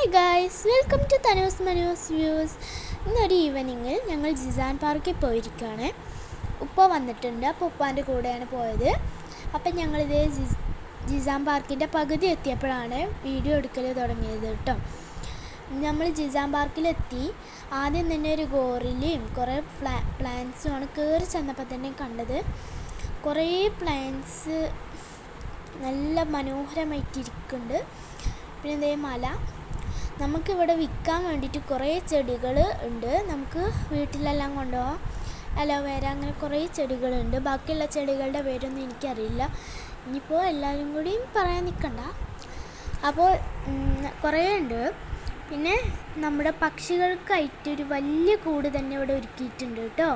Hi guys welcome to Thanus Manus views ഇന്നൊരു ഈവനിങ്ങിൽ ഞങ്ങൾ ജിസാൻ പാർക്കിൽ പോയിരിക്കുകയാണ്. ഉപ്പ വന്നിട്ടുണ്ട്. അപ്പോൾ ഉപ്പാന്റെ കൂടെയാണ് പോയത്. അപ്പം ഞങ്ങളിത് ജിസ് ജിസാൻ പാർക്കിന്റെ പകുതി എത്തിയപ്പോഴാണ് വീഡിയോ എടുക്കൽ തുടങ്ങിയത് കേട്ടോ. നമ്മൾ ജിസാൻ പാർക്കിലെത്തി. ആദ്യം തന്നെ ഒരു ഗോറിലയും കുറേ പ്ലാ പ്ലാന്റ്സുമാണ് കയറി ചെന്നപ്പോൾ തന്നെ കണ്ടത്. കുറേ പ്ലാന്റ്സ് നല്ല മനോഹരമായിട്ടിരിക്കുന്നുണ്ട്. പിന്നെ ഇതേ മല. നമുക്കിവിടെ വിൽക്കാൻ വേണ്ടിയിട്ട് കുറേ ചെടികൾ ഉണ്ട്. നമുക്ക് വീട്ടിലെല്ലാം കൊണ്ടുപോകാം അലോവേര അങ്ങനെ കുറേ ചെടികളുണ്ട്. ബാക്കിയുള്ള ചെടികളുടെ പേരൊന്നും എനിക്കറിയില്ല. ഇനിയിപ്പോൾ എല്ലാവരും കൂടി പറയാൻ നിൽക്കണ്ട അപ്പോൾ കുറേ ഉണ്ട്. പിന്നെ നമ്മുടെ പക്ഷികൾക്കായിട്ട് ഒരു വലിയ കൂട് തന്നെ ഇവിടെ ഒരുക്കിയിട്ടുണ്ട് കേട്ടോ.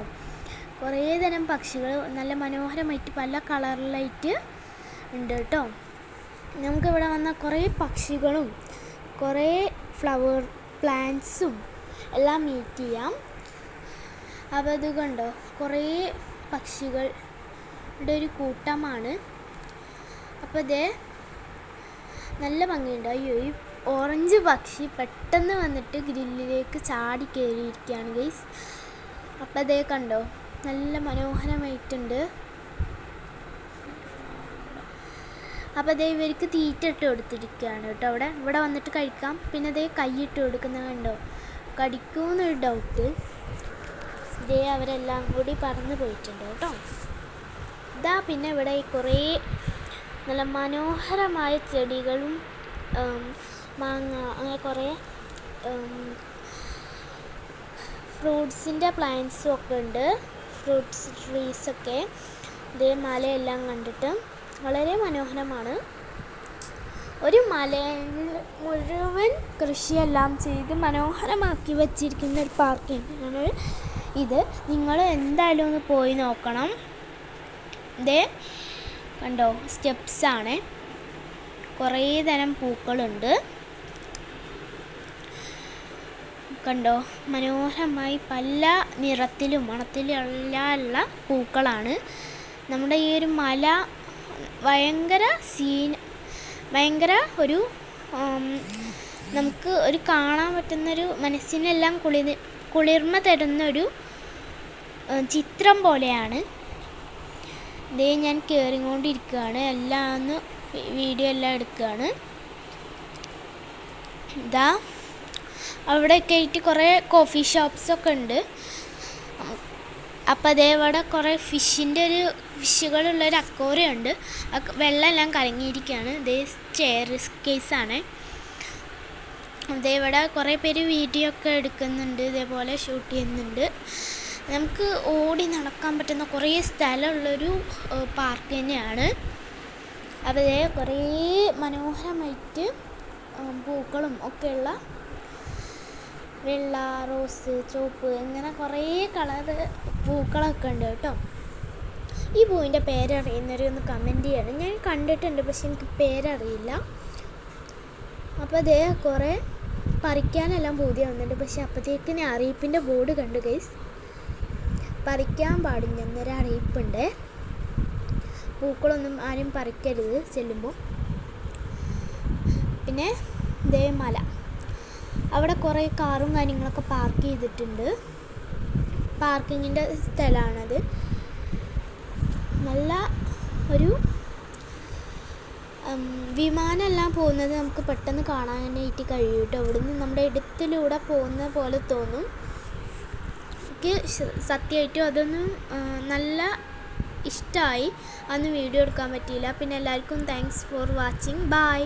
കുറേ തരം പക്ഷികൾ നല്ല മനോഹരമായിട്ട് പല കളറിലായിട്ട് ഉണ്ട് കേട്ടോ. നമുക്കിവിടെ വന്ന കുറേ പക്ഷികളും കുറേ ഫ്ലവർ പ്ലാന്റ്സും എല്ലാം മീറ്റ് ചെയ്യാം. അപ്പോൾ അത് കണ്ടോ? കുറേ പക്ഷികളുടെ ഒരു കൂട്ടമാണ്. അപ്പോൾ ഇതേ നല്ല ഭംഗിയുണ്ട്. അയ്യോ ഈ ഓറഞ്ച് പക്ഷി പെട്ടെന്ന് വന്നിട്ട് ഗ്രില്ലിലേക്ക് ചാടി കയറിയിരിക്കുകയാണ് ഗൈസ് അപ്പോൾ അതേ കണ്ടോ? നല്ല മനോഹരമായിട്ടുണ്ട്. അപ്പോൾ അതേ ഇവർക്ക് തീറ്റ ഇട്ട് കൊടുത്തിരിക്കുകയാണ് കേട്ടോ അവിടെ. ഇവിടെ വന്നിട്ട് കഴിക്കാം. പിന്നെ അതേ കൈയിട്ട് കൊടുക്കുന്ന കണ്ടോ? കടിക്കുമെന്നൊരു ഡൗട്ട് ഇതേ അവരെല്ലാം കൂടി പറന്ന് പോയിട്ടുണ്ട് കേട്ടോ. ഇതാ പിന്നെ ഇവിടെ കുറേ നല്ല മനോഹരമായ ചെടികളും മാങ്ങ അങ്ങനെ കുറേ ഫ്രൂട്ട്സിന്റെ പ്ലാന്റ്സും ഒക്കെ ഉണ്ട്. ഫ്രൂട്ട്സ് ട്രീസൊക്കെ ഇതേ മലയെല്ലാം കണ്ടിട്ട്. വളരെ മനോഹരമാണ്. ഒരു മലയിൽ മുഴുവൻ കൃഷിയെല്ലാം ചെയ്ത് മനോഹരമാക്കി വച്ചിരിക്കുന്ന ഒരു പാർക്ക് തന്നെയാണ് ഇത്. നിങ്ങൾ എന്തായാലും ഒന്ന് പോയി നോക്കണം. ഇതേ കണ്ടോ സ്റ്റെപ്സാണ് കുറേ തരം പൂക്കളുണ്ട്. കണ്ടോ മനോഹരമായി പല നിറത്തിലും മണത്തിലും ഉള്ള പൂക്കളാണ്. നമ്മുടെ ഈ ഒരു മല ഭയങ്കര സീൻ ഭയങ്കര ഒരു നമുക്ക് ഒരു കാണാൻ പറ്റുന്നൊരു മനസ്സിനെല്ലാം കുളി കുളിർമ തരുന്നൊരു ചിത്രം പോലെയാണ്. ഇതേ ഞാൻ കയറിക്കൊണ്ടിരിക്കുകയാണ് എല്ലാം ഒന്ന് വീഡിയോ എല്ലാം എടുക്കുകയാണ് ഇതാ അവിടെയൊക്കെ ആയിട്ട് കുറേ കോഫി ഷോപ്സൊക്കെ ഉണ്ട്. അപ്പോൾ അതേപോലെ കുറേ ഫിഷിന്റെ ഒരു ഫിഷുകളുള്ള ഒരു അക്കോറിയം ഉണ്ട് വെള്ളമെല്ലാം കലങ്ങിയിരിക്കുകയാണ് ഇതേ ചെയർ കേസാണ്. ഇവിടെ കുറേ പേര് വീഡിയോ ഒക്കെ എടുക്കുന്നുണ്ട്. ഇതേപോലെ ഷൂട്ട് ചെയ്യുന്നുണ്ട്. നമുക്ക് ഓടി നടക്കാൻ പറ്റുന്ന കുറേ സ്ഥലമുള്ളൊരു പാർക്ക് തന്നെയാണ്. അപ്പോൾ കുറേ മനോഹരമായിട്ട് പൂക്കളും ഒക്കെയുള്ള വെള്ള റോസ് ചുവപ്പ് ഇങ്ങനെ കുറേ കളർ പൂക്കളൊക്കെ ഉണ്ട് കേട്ടോ. ഈ പൂവിന്റെ പേരറിയുന്നവരെ ഒന്ന് കമന്റ് ചെയ്യണം. ഞാൻ കണ്ടിട്ടുണ്ട് പക്ഷെ എനിക്ക് പേരറിയില്ല. അപ്പോൾ അതേ കുറേ പറിക്കാനെല്ലാം പൂതി വന്നിട്ടുണ്ട്. പക്ഷെ അപ്പോഴത്തേക്കിന് അറിയിപ്പിന്റെ ബോർഡ് കണ്ടു ഗൈസ് പറിക്കാൻ പാടില്ല എന്നൊരു അറിയിപ്പുണ്ട്. പൂക്കളൊന്നും ആരും പറിക്കരുത് ചെല്ലുമ്പോൾ. പിന്നെ ദേ മല. അവിടെ കുറേ കാറും കാര്യങ്ങളൊക്കെ പാർക്ക് ചെയ്തിട്ടുണ്ട്. പാർക്കിങ്ങിന്റെ സ്ഥലമാണത്. നല്ല ഒരു വിമാനമെല്ലാം പോകുന്നത്. നമുക്ക് പെട്ടെന്ന് കാണാനായിട്ട് കഴിയും കേട്ടോ. അവിടുന്ന് നമ്മുടെ ഇടത്തിലൂടെ പോകുന്ന പോലെ തോന്നും. എനിക്ക് സത്യമായിട്ടും അതൊന്നും നല്ല ഇഷ്ടമായി അന്ന് വീഡിയോ എടുക്കാൻ പറ്റിയില്ല. പിന്നെ എല്ലാവർക്കും താങ്ക്സ് ഫോർ വാച്ചിങ് ബൈ